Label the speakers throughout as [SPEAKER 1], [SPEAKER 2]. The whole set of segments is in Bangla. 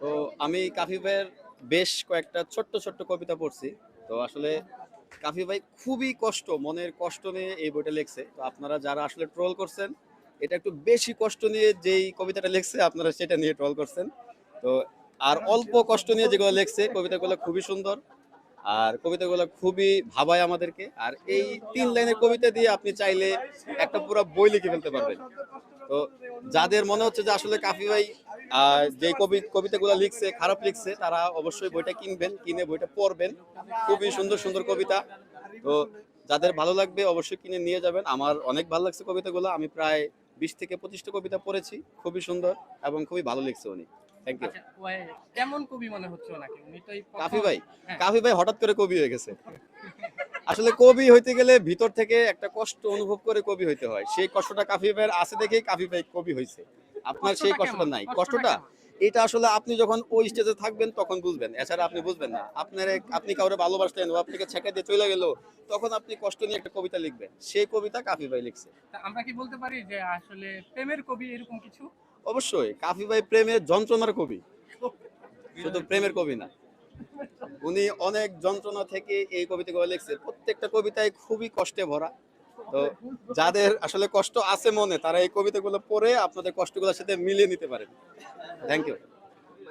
[SPEAKER 1] তো আমি কাফি ভাইয়ের বেশ কয়েকটা ছোট্ট ছোট্ট কবিতা পড়ছি। তো আসলে কাফি ভাই খুবই কষ্ট, মনের কষ্ট নিয়ে এই বইটা লিখছে। তো আপনারা যারা আসলে ট্রোল করছেন, এটা একটু বেশি কষ্ট নিয়ে যেই কবিতাটা লিখছে, আপনারা সেটা নিয়ে ট্রোল করছেন। তো আর অল্প কষ্ট নিয়ে যেগুলো লিখছে, কবিতাগুলো খুবই সুন্দর। আর কবিতাগুলো খুবই ভাবায় আমাদেরকে। আর এই তিন লাইনের কবিতা দিয়ে আপনি চাইলে একটা পুরো বই লিখে ফেলতে পারবেন। তো যাদের মনে হচ্ছে যে আসলে কাফি ভাই যে কবি কবিতাগুলো লিখছে খারাপ লিখছে তারা অবশ্যই বইটা কিনবেন কিনে বইটা পড়বেন। খুবই সুন্দর সুন্দর কবিতা। তো যাদের ভালো লাগবে অবশ্যই কিনে নিয়ে যাবেন। আমার অনেক ভালো লাগছে কবিতাগুলো। আমি প্রায় বিশ থেকে পঁচিশটা কবিতা পড়েছি। খুবই সুন্দর এবং খুবই ভালো লিখছে উনি। থ্যাংক ইউ
[SPEAKER 2] আচ্ছা, কেমন কবি মনে হচ্ছে ওনাকে? উনি তো
[SPEAKER 1] কাফি ভাই
[SPEAKER 2] হ্যাঁ।
[SPEAKER 1] কাফি ভাই হঠাৎ করে কবি হয়ে গেছে। আসলে কবি হইতে গেলে ভিতর থেকে একটা কষ্ট অনুভব করে কবি হইতে হয়। সেই কষ্টটা কাফি ভাইয়ের আছে দেখেই কাফি ভাই কবি হয়েছে আপনার সেই
[SPEAKER 2] কষ্টটা
[SPEAKER 1] নাই।
[SPEAKER 2] কষ্টটা
[SPEAKER 1] কষ্টটা এটা আসলে আপনি যখন ওই স্টেজে থাকবেন তখন বুঝবেন। এছাড়া আপনি বুঝবেন না। আপনার আপনি কাউরে ভালোবাসলেন ও আপনাকে ছেঁকে দিয়ে চলে গেল তখন আপনি কষ্ট নিয়ে একটা কবিতা লিখবেন। সেই কবিতা কাফি ভাই লিখছে।
[SPEAKER 2] আমরা কি বলতে পারি যে আসলে প্রেমের কবি এরকম কিছু?
[SPEAKER 1] অবশ্যই। কাফি ভাই প্রেমের যন্ত্রণার কবি। শুধু প্রেমের কবি না। উনি অনেক যন্ত্রণা থেকে এই কবিতাগুলো লিখছে। প্রত্যেকটা কবিতায় খুবই কষ্টে ভরা। তো যাদের আসলে কষ্ট আছে মনে তারা এই কবিতাগুলো পড়ে আপনাদের কষ্টগুলোর সাথে মিলিয়ে নিতে পারেন। থ্যাংক ইউ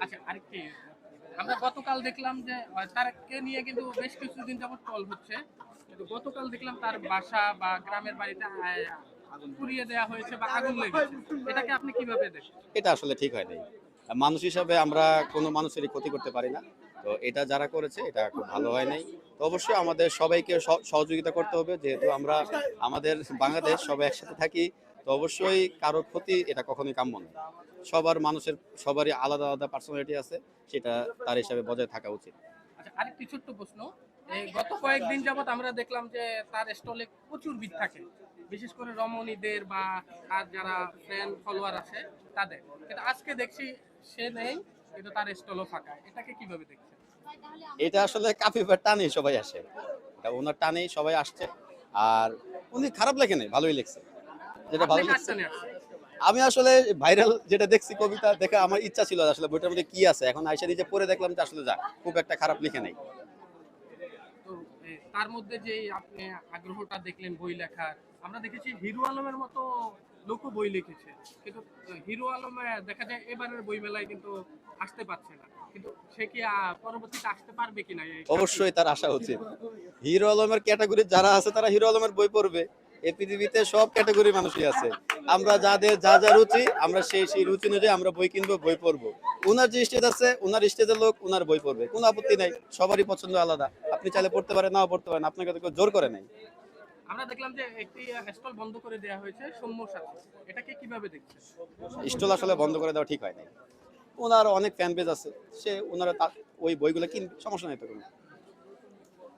[SPEAKER 2] আচ্ছা আরেকটি। আমরা গতকাল দেখলাম যে তারকে নিয়ে কিন্তু বেশ কিছুদিন টল হচ্ছে। কিন্তু গতকাল দেখলাম তার বাসা বা গ্রামের বাড়িতে পুড়িয়ে দেওয়া হয়েছে বা আগুন লেগেছে। এটাকে আপনি কীভাবে দেখেন?
[SPEAKER 1] এটা আসলে ঠিক হয় নাই মানুষ হিসাবে আমরা কোনো মানুষেরই ক্ষতি করতে পারি না। তো এটা যারা করেছে, এটা খুব ভালো হয় নাই। তো অবশ্যই আমাদের সবাইকে সহ- সহযোগিতা করতে হবে, যেহেতু আমরা আমাদের বাংলাদেশ সবাই একসাথে থাকি, তো অবশ্যই কারও ক্ষতি এটা কখনোই কাম্য নয়। সবার মানুষের, সবারই আলাদা আলাদা পার্সোনালিটি আছে, সেটা তার হিসাবে বজায় থাকা উচিত।
[SPEAKER 2] আচ্ছা আরেকটি ছোট্ট প্রশ্ন। গত কয়েকদিন যাবত আমরা দেখলাম যে তার স্টলে প্রচুর ভিড় থাকে। বিশেষ করে রমণীদের বা তার যারা ফ্যান ফলোয়ার আছে, তাদের। কিন্তু আজকে দেখছি সে নেই। কিন্তু তার স্টলও ফাঁকা। এটাকে কীভাবে দেখছেন?
[SPEAKER 1] এটা আসলে টানেই সবাই আসে। এটা ওনার টানেই সবাই আসছে। আর উনি খারাপ নাই ভালোই যেটা ভালো? আমি আসলে ভাইরাল যেটা দেখছি কবিতা দেখে আমার ইচ্ছা ছিল আসলে বইটার মধ্যে কি আছে। এখন আইসা নিজে পড়ে দেখলাম যে আসলে যা খুব একটা খারাপ লিখে নাই।
[SPEAKER 2] তার মধ্যে যে আপনি আগ্রহটা দেখলেন বই লেখার আমরা দেখেছি হিরো আলমের মতো লোকও বই লিখেছে। কিন্তু হিরো আলমে দেখা যায় এবারের বই মেলায় কিন্তু আসতে পারছে না। কিন্তু সে কি পরবর্তীতে আসতে পারবে কিনা
[SPEAKER 1] অবশ্যই তার আশা হিরো আলমের ক্যাটাগরি যারা আছে, তারা হিরো আলমের বই পড়বে। এই পৃথিবীতে সব মানুষই আছে। আমরা যাদের যা যা রুচি, আমরা সেই সেই রুচি অনুযায়ী আমরা বই কিনবো, বই পড়ব। উনার যে স্টেজ আছে, উনার স্টেজের লোক উনার বই পড়বে। কোনো আপত্তি নাই, সবারই পছন্দ আলাদা। আপনি চাইলে পড়তে পারেন, নাও পড়তে পারেন। আপনাকে জোর করে নাই।
[SPEAKER 2] আমরা দেখলাম যে একটি স্টল বন্ধ করে দেওয়া হয়েছে সৌম্য সাথে। এটাকে কীভাবে দেখছেন?
[SPEAKER 1] স্টল আসলে বন্ধ করে দেওয়া ঠিক হয় নাই ওনার অনেক ফ্যান পেজ আছে। সে, ওনারা তার ওই বইগুলো কিনবে সমস্যা নাই তো কোনো।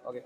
[SPEAKER 1] ওকে